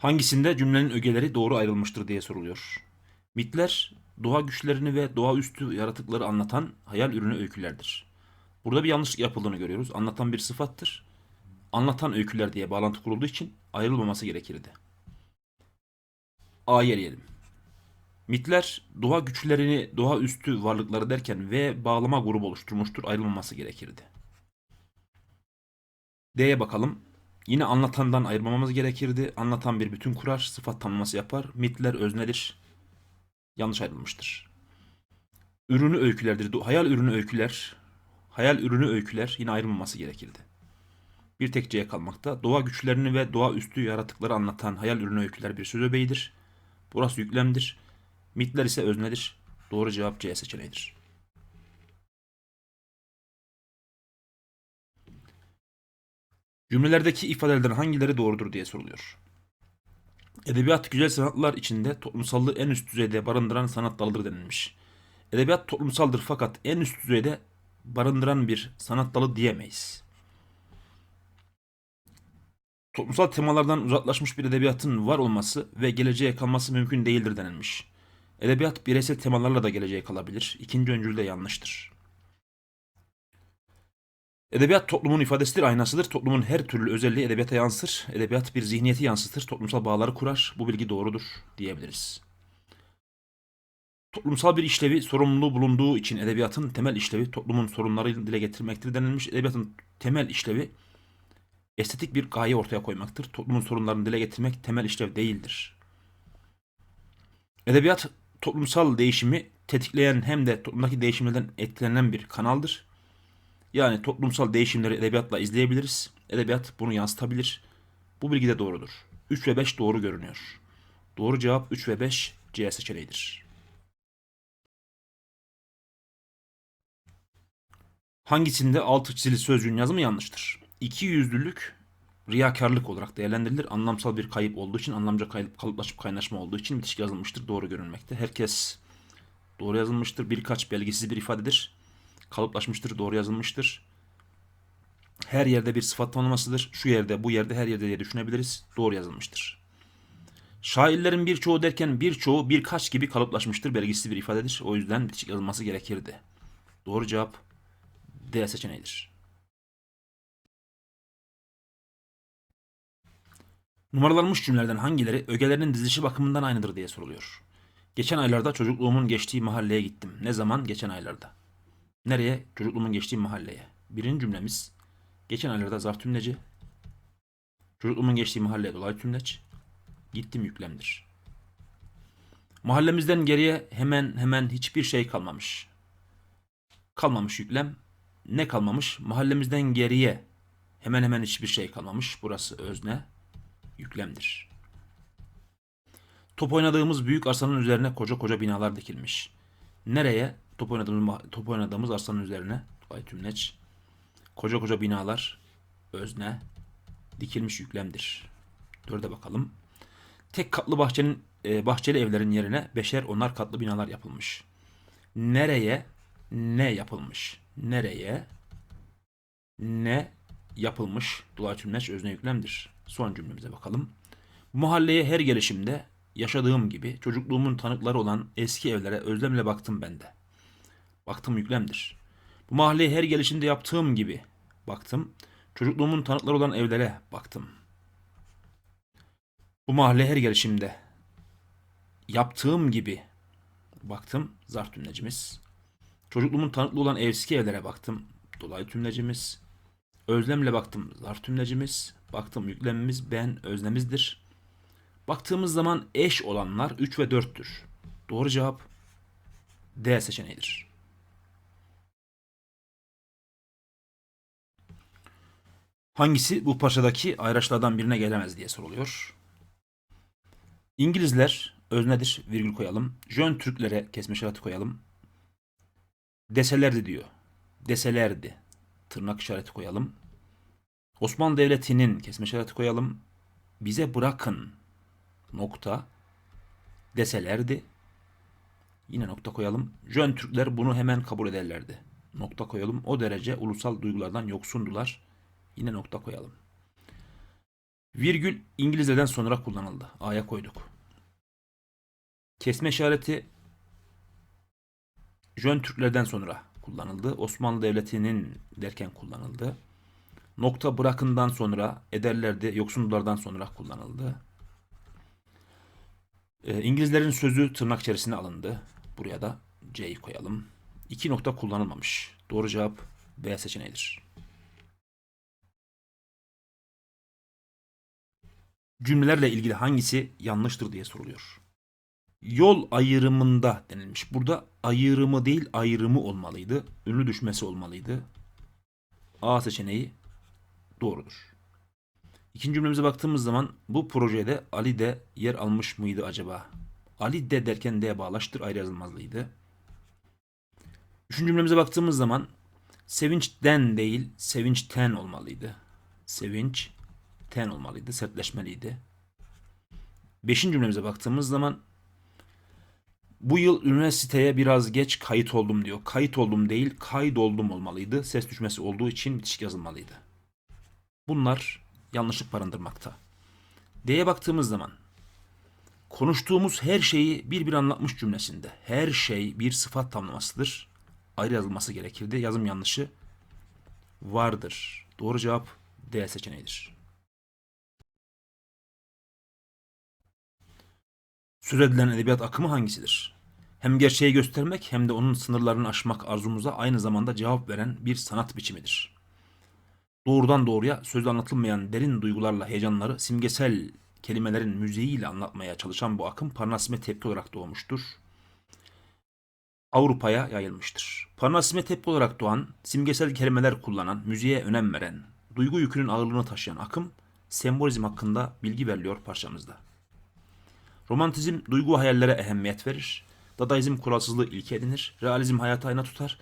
Hangisinde cümlenin ögeleri doğru ayrılmıştır diye soruluyor. Mitler doğa güçlerini ve doğaüstü yaratıkları anlatan hayal ürünü öykülerdir. Burada bir yanlışlık yapıldığını görüyoruz. Anlatan bir sıfattır. Anlatan öyküler diye bağlantı kurulduğu için ayrılmaması gerekirdi. A'yı eleyelim. Mitler doğa güçlerini doğaüstü varlıkları derken ve bağlama grubu oluşturmuştur. Ayrılmaması gerekirdi. D'ye bakalım. Yine anlatandan ayırmamamız gerekirdi. Anlatan bir bütün kurar, sıfat tanımlaması yapar. Mitler öznedir. Yanlış ayrılmıştır. Ürünü öykülerdir. Hayal ürünü öyküler, hayal ürünü öyküler yine ayrılmaması gerekirdi. Bir tek C'ye kalmakta. Doğa güçlerini ve doğaüstü yaratıkları anlatan hayal ürünü öyküler bir söz öbeğidir. Burası yüklemdir. Mitler ise öznedir. Doğru cevap C seçeneğidir. Cümlelerdeki ifadelerden hangileri doğrudur diye soruluyor. Edebiyat güzel sanatlar içinde toplumsallığı en üst düzeyde barındıran sanat dalıdır denilmiş. Edebiyat toplumsaldır fakat en üst düzeyde barındıran bir sanat dalı diyemeyiz. Toplumsal temalardan uzaklaşmış bir edebiyatın var olması ve geleceğe kalması mümkün değildir denilmiş. Edebiyat bireysel temalarla da geleceğe kalabilir. İkinci öncül de yanlıştır. Edebiyat toplumun ifadesidir, aynasıdır. Toplumun her türlü özelliği edebiyata yansır. Edebiyat bir zihniyeti yansıtır, toplumsal bağları kurar. Bu bilgi doğrudur diyebiliriz. Toplumsal bir işlevi, sorumluluğu bulunduğu için edebiyatın temel işlevi toplumun sorunlarını dile getirmektir denilmiş. Edebiyatın temel işlevi estetik bir gaye ortaya koymaktır. Toplumun sorunlarını dile getirmek temel işlev değildir. Edebiyat toplumsal değişimi tetikleyen hem de toplumdaki değişimlerden etkilenen bir kanaldır. Yani toplumsal değişimleri edebiyatla izleyebiliriz. Edebiyat bunu yansıtabilir. Bu bilgi de doğrudur. 3 ve 5 doğru görünüyor. Doğru cevap 3 ve 5 C seçeneğidir. Hangisinde altı çizili sözcüğün yazımı yanlıştır? İki yüzlülük riyakarlık olarak değerlendirilir. Anlamsal bir kayıp olduğu için, anlamca kayıp, kalıplaşıp kaynaşma olduğu için bitişik yazılmıştır. Doğru görünmekte. Herkes doğru yazılmıştır. Birkaç belgisiz bir ifadedir. Kalıplaşmıştır, doğru yazılmıştır. Her yerde bir sıfat tanımlamasıdır. Şu yerde, bu yerde, her yerde diye düşünebiliriz. Doğru yazılmıştır. Şairlerin birçoğu derken birçoğu birkaç gibi kalıplaşmıştır. Belgisiz bir ifadedir. O yüzden bitişik yazılması gerekirdi. Doğru cevap D seçeneğidir. Numaralanmış cümlelerden hangileri ögelerinin dizilişi bakımından aynıdır diye soruluyor. Geçen aylarda çocukluğumun geçtiği mahalleye gittim. Ne zaman? Geçen aylarda. Nereye? Çocukluğumun geçtiği mahalleye. Birinci cümlemiz geçen aylarda zarf tümleci. Çocukluğumun geçtiği mahalleye dolayı tümleç. Gittim yüklemdir. Mahallemizden geriye hemen hemen hiçbir şey kalmamış. Kalmamış yüklem. Ne kalmamış? Mahallemizden geriye hemen hemen hiçbir şey kalmamış. Burası özne yüklemdir. Top oynadığımız büyük arsanın üzerine koca koca binalar dikilmiş. Nereye? Top oynadığımız, top oynadığımız arsanın üzerine. Ay tümleç. Koca koca binalar özne dikilmiş yüklemdir. Dörde bakalım. Tek katlı bahçenin e, bahçeli evlerin yerine beşer onar katlı binalar yapılmış. Nereye ne yapılmış? Nereye ne yapılmış? Dolayı tümleç özne yüklemdir. Son cümlemize bakalım. Mahalleye her gelişimde yaşadığım gibi çocukluğumun tanıkları olan eski evlere özlemle baktım ben de. Baktım yüklemdir. Bu mahalleye her gelişimde yaptığım gibi baktım. Çocukluğumun tanıkları olan evlere baktım. Bu mahalle her gelişimde yaptığım gibi baktım zarf tümlecimiz. Çocukluğumun tanıklı olan eski evlere baktım. Dolayı tümlecimiz. Özlemle baktım zarf tümlecimiz. Baktım yüklemimiz ben özlemizdir. Baktığımız zaman eş olanlar 3 ve 4'tür. Doğru cevap D seçeneğidir. Hangisi bu parçadaki ayraçlardan birine gelemez diye soruluyor. İngilizler öznedir virgül koyalım. Jön Türklere kesme işareti koyalım. Deselerdi diyor. Deselerdi. Tırnak işareti koyalım. Osmanlı Devleti'nin kesme işareti koyalım. Bize bırakın nokta deselerdi. Yine nokta koyalım. Jön Türkler bunu hemen kabul ederlerdi. Nokta koyalım. O derece ulusal duygulardan yoksundular. Yine nokta koyalım. Virgül İngilizceden sonra kullanıldı. A'ya koyduk. Kesme işareti Jön Türklerden sonra kullanıldı. Osmanlı Devleti'nin derken kullanıldı. Nokta bırakından sonra ederlerde yoksunlardan sonra kullanıldı. Ee, İngilizlerin sözü tırnak içerisine alındı. Buraya da C'yi koyalım. İki nokta kullanılmamış. Doğru cevap B seçeneğidir. Cümlelerle ilgili hangisi yanlıştır diye soruluyor. Yol ayrımında denilmiş. Burada ayrımı değil ayrımı olmalıydı. Ünlü düşmesi olmalıydı. A seçeneği doğrudur. İkinci cümlemize baktığımız zaman bu projede Ali de yer almış mıydı acaba? Ali de derken D bağlaştır ayrı yazılmazlıydı. Üçüncü cümlemize baktığımız zaman sevinçten değil sevinçten olmalıydı. Sevinç ten olmalıydı, sertleşmeliydi. Beşinci cümlemize baktığımız zaman bu yıl üniversiteye biraz geç kayıt oldum diyor. Kayıt oldum değil, kaydoldum olmalıydı. Ses düşmesi olduğu için bitişik yazılmalıydı. Bunlar yanlışlık barındırmakta. D'ye baktığımız zaman konuştuğumuz her şeyi bir bir anlatmış cümlesinde. Her şey bir sıfat tamlamasıdır. Ayrı yazılması gerekirdi. Yazım yanlışı vardır. Doğru cevap D seçeneğidir. Söz edilen edebiyat akımı hangisidir? Hem gerçeği göstermek hem de onun sınırlarını aşmak arzumuza aynı zamanda cevap veren bir sanat biçimidir. Doğrudan doğruya sözde anlatılmayan derin duygularla heyecanları simgesel kelimelerin müziğiyle anlatmaya çalışan bu akım Parnasime tepki olarak doğmuştur. Avrupa'ya yayılmıştır. Parnasime tepki olarak doğan, simgesel kelimeler kullanan, müziğe önem veren, duygu yükünün ağırlığını taşıyan akım, sembolizm hakkında bilgi veriliyor parçamızda. Romantizm duygu ve hayallere ehemmiyet verir. Dadaizm kuralsızlığı ilke edinir. Realizm hayatı ayna tutar.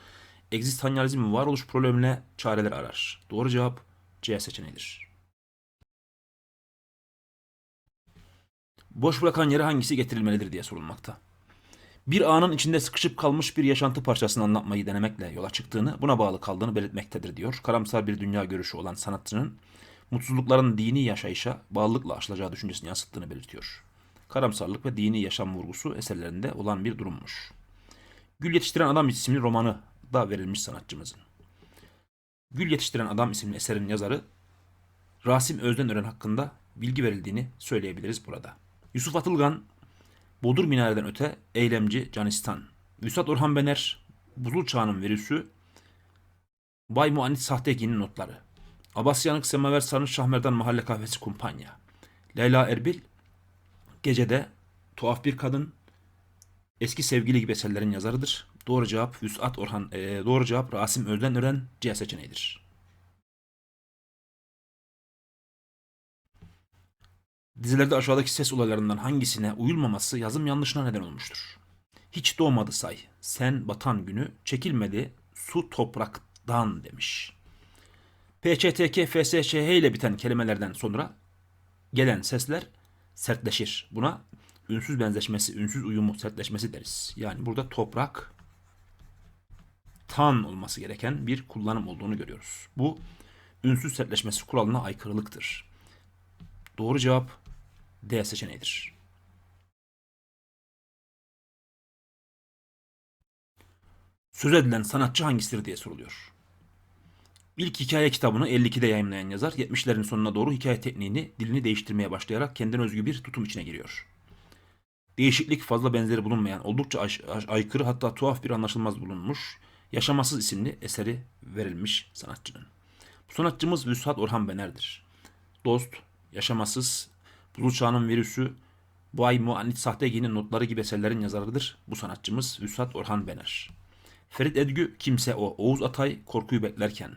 Egzistansiyalizm varoluş problemine çareler arar. Doğru cevap C seçeneğidir. Boş bırakan yere hangisi getirilmelidir diye sorulmakta. Bir anın içinde sıkışıp kalmış bir yaşantı parçasını anlatmayı denemekle yola çıktığını, buna bağlı kaldığını belirtmektedir diyor. Karamsar bir dünya görüşü olan sanatçının mutsuzlukların dini yaşayışa bağlılıkla aşılacağı düşüncesini yansıttığını belirtiyor karamsarlık ve dini yaşam vurgusu eserlerinde olan bir durummuş. Gül Yetiştiren Adam isimli romanı da verilmiş sanatçımızın. Gül Yetiştiren Adam isimli eserin yazarı Rasim Özdenören hakkında bilgi verildiğini söyleyebiliriz burada. Yusuf Atılgan, Bodur Minare'den öte eylemci Canistan. Vüsat Orhan Bener, Buzul Çağı'nın virüsü, Bay Muannit Sahteki'nin notları. Abbas Yanık Semaver Sarı Şahmerdan Mahalle Kahvesi Kumpanya. Leyla Erbil, Gecede tuhaf bir kadın eski sevgili gibi eserlerin yazarıdır. Doğru cevap Vüsat Orhan, e, doğru cevap Rasim Özden Ören C seçeneğidir. Dizilerde aşağıdaki ses olaylarından hangisine uyulmaması yazım yanlışına neden olmuştur? Hiç doğmadı say, sen batan günü, çekilmedi su topraktan demiş. PÇTK, FSŞH ile biten kelimelerden sonra gelen sesler sertleşir. Buna ünsüz benzeşmesi, ünsüz uyumu sertleşmesi deriz. Yani burada toprak tan olması gereken bir kullanım olduğunu görüyoruz. Bu ünsüz sertleşmesi kuralına aykırılıktır. Doğru cevap D seçeneğidir. Söz edilen sanatçı hangisidir diye soruluyor. İlk hikaye kitabını 52'de yayınlayan yazar 70'lerin sonuna doğru hikaye tekniğini, dilini değiştirmeye başlayarak kendine özgü bir tutum içine giriyor. Değişiklik fazla benzeri bulunmayan, oldukça ay- ay- aykırı hatta tuhaf bir anlaşılmaz bulunmuş, Yaşamasız isimli eseri verilmiş sanatçının. Bu sanatçımız Vüsat Orhan Bener'dir. Dost, Yaşamasız, Buzul Çağı'nın Virüsü, Bay Muannit Sahtegi'nin notları gibi eserlerin yazarıdır. Bu sanatçımız Vüsat Orhan Bener. Ferit Edgü Kimse O, Oğuz Atay Korkuyu Beklerken,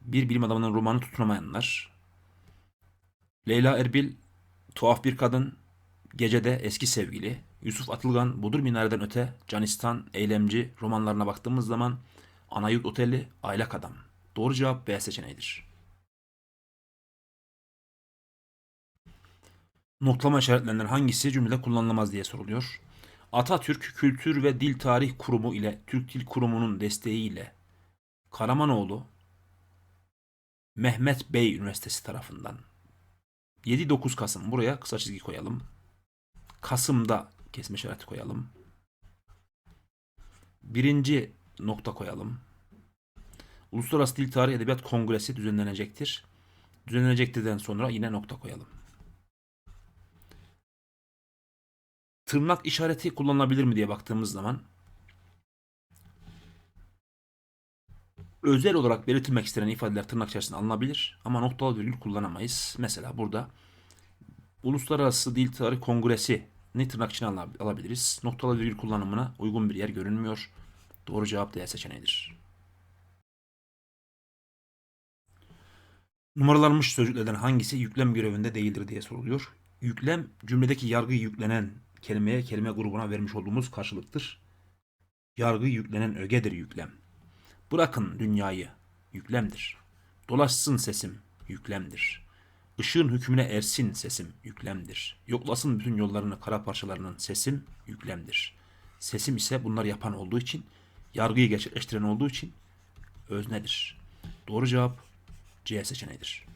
bir bilim adamının romanı tutunamayanlar. Leyla Erbil, tuhaf bir kadın, gecede eski sevgili, Yusuf Atılgan, Budur Minare'den öte, Canistan, Eylemci romanlarına baktığımız zaman Anayurt Oteli, Aylak Adam. Doğru cevap B seçeneğidir. Notlama işaretlerinden hangisi cümlede kullanılamaz diye soruluyor. Atatürk Kültür ve Dil Tarih Kurumu ile Türk Dil Kurumu'nun desteğiyle Karamanoğlu Mehmet Bey Üniversitesi tarafından 7-9 Kasım. Buraya kısa çizgi koyalım. Kasım'da kesme işareti koyalım. Birinci nokta koyalım. Uluslararası Dil Tarihi Edebiyat Kongresi düzenlenecektir. Düzenlenecektirden sonra yine nokta koyalım. Tırnak işareti kullanılabilir mi diye baktığımız zaman özel olarak belirtilmek istenen ifadeler tırnak içerisinde alınabilir ama noktalı virgül kullanamayız. Mesela burada Uluslararası Dil Tarihi Kongresi ne tırnak içine ala- alabiliriz. Noktalı virgül kullanımına uygun bir yer görünmüyor. Doğru cevap D seçeneğidir. Numaralanmış sözcüklerden hangisi yüklem görevinde değildir diye soruluyor. Yüklem cümledeki yargıyı yüklenen kelimeye kelime grubuna vermiş olduğumuz karşılıktır. Yargı yüklenen ögedir yüklem. Bırakın dünyayı yüklemdir. Dolaşsın sesim yüklemdir. Işığın hükmüne ersin sesim yüklemdir. Yoklasın bütün yollarını kara parçalarının sesim yüklemdir. Sesim ise bunlar yapan olduğu için, yargıyı gerçekleştiren olduğu için öznedir. Doğru cevap C seçeneğidir.